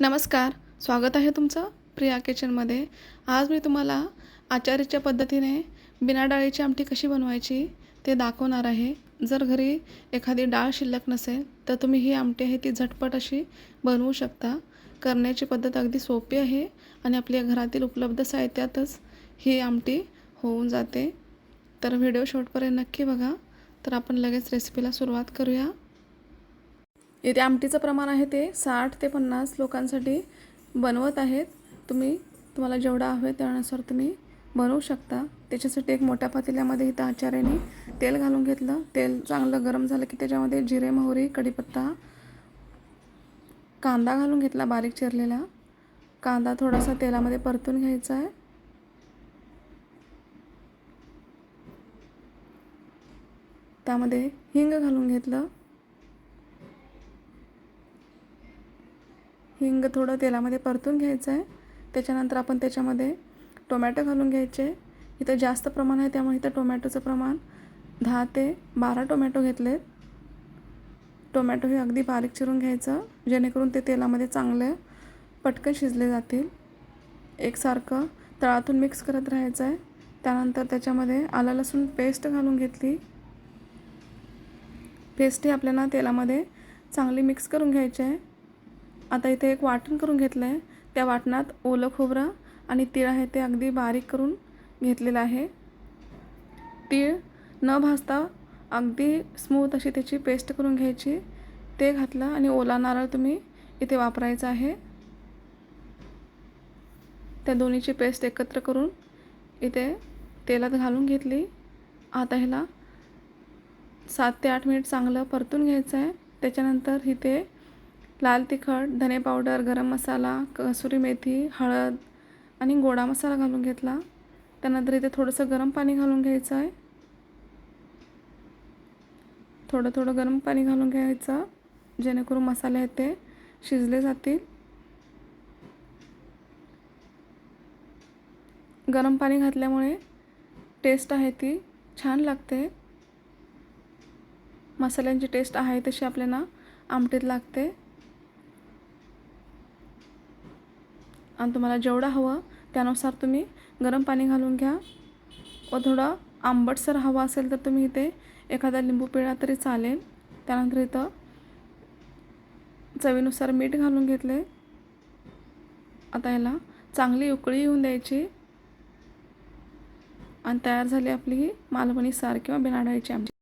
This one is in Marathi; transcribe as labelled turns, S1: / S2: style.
S1: नमस्कार स्वागत आहे तुमचं प्रिया किचनमध्ये. आज मी तुम्हाला आचारीच्या पद्धतीने बिना डाळीची आमटी कशी बनवायची ते दाखवणार आहे. जर घरी एखादी डाळ शिल्लक नसेल तर तुम्ही ही आमटी आहे ती झटपट अशी बनवू शकता. करण्याची पद्धत अगदी सोपी आहे आणि आपल्या घरातील उपलब्ध साहित्यातच ही आमटी होऊन जाते. तर व्हिडिओ शेवटपर्यंत नक्की बघा. तर आपण लगेच रेसिपीला सुरुवात करूया. येथे आमटीचं प्रमाण आहे ते साठ ते पन्नास लोकांसाठी बनवत आहेत. तुम्ही तुम्हाला जेवढं हवे त्यानुसार तुम्ही बनवू शकता. त्याच्यासाठी एक मोठ्या पातेल्यामध्ये इथं आचार्याने तेल घालून घेतलं. तेल चांगलं गरम झालं की त्याच्यामध्ये जिरे मोहरी कढीपत्ता कांदा घालून घेतला बारीक चिरलेला. कांदा थोडासा तेलामध्ये परतून घ्यायचा आहे. त्यामध्ये हिंग घालून घेतलं. हिंग थोडं तेलामध्ये परतून घ्यायचं आहे. त्याच्यानंतर आपण त्याच्यामध्ये टोमॅटो घालून घ्यायचे. इथं जास्त प्रमाण आहे त्यामुळे इथं टोमॅटोचं प्रमाण दहा ते बारा टोमॅटो घेतले टोमॅटो हे अगदी बारीक चिरून घ्यायचं जेणेकरून ते तेलामध्ये चांगले पटकन शिजले जातील. एकसारखं तळातून मिक्स करत राहायचं आहे. त्यानंतर त्याच्यामध्ये आलं लसूण पेस्ट घालून घेतली. पेस्ट ही आपल्याला तेलामध्ये चांगली मिक्स करून घ्यायची आहे. आता इथे एक वाटण करून घेतलं आहे त्या वाटणात ओलं खोबरं आणि तीळ आहे ते अगदी बारीक करून घेतलेलं आहे. तीळ न भाजता अगदी स्मूथ अशी त्याची पेस्ट करून घ्यायची. ते घातलं आणि ओला नारळ तुम्ही इथे वापरायचा आहे. त्या दोन्हीची पेस्ट एकत्र करून इथे तेलात घालून घेतली. आता ह्याला सात ते आठ मिनिट चांगलं परतून घ्यायचं आहे त्याच्यानंतर इथे लाल तिखट धने पावडर गरम मसाला कसुरी मेथी हळद आणि गोडा मसाला घालून घेतला. त्यानंतर इथे थोडंसं गरम पाणी घालून घ्यायचं आहे थोडं थोडं गरम पाणी घालून घ्यायचं जेणेकरून मसाले आहेत ते शिजले जातील. गरम पाणी घातल्यामुळे टेस्ट आहे ती छान लागते. मसाल्यांची टेस्ट आहे तशी आपल्याला आमटीत लागते. आणि तुम्हाला जेवढा हवं त्यानुसार तुम्ही गरम पाणी घालून घ्या. व थोडं आंबटसर हवं असेल तर तुम्ही इथे एखादा लिंबू पिळा तरी चालेल. त्यानंतर इथं चवीनुसार मीठ घालून घेतले. आता याला चांगली उकळी येऊन द्यायची. आणि तयार झाली आपली ही मालवणी सार किंवा बिनाडाळीची आमची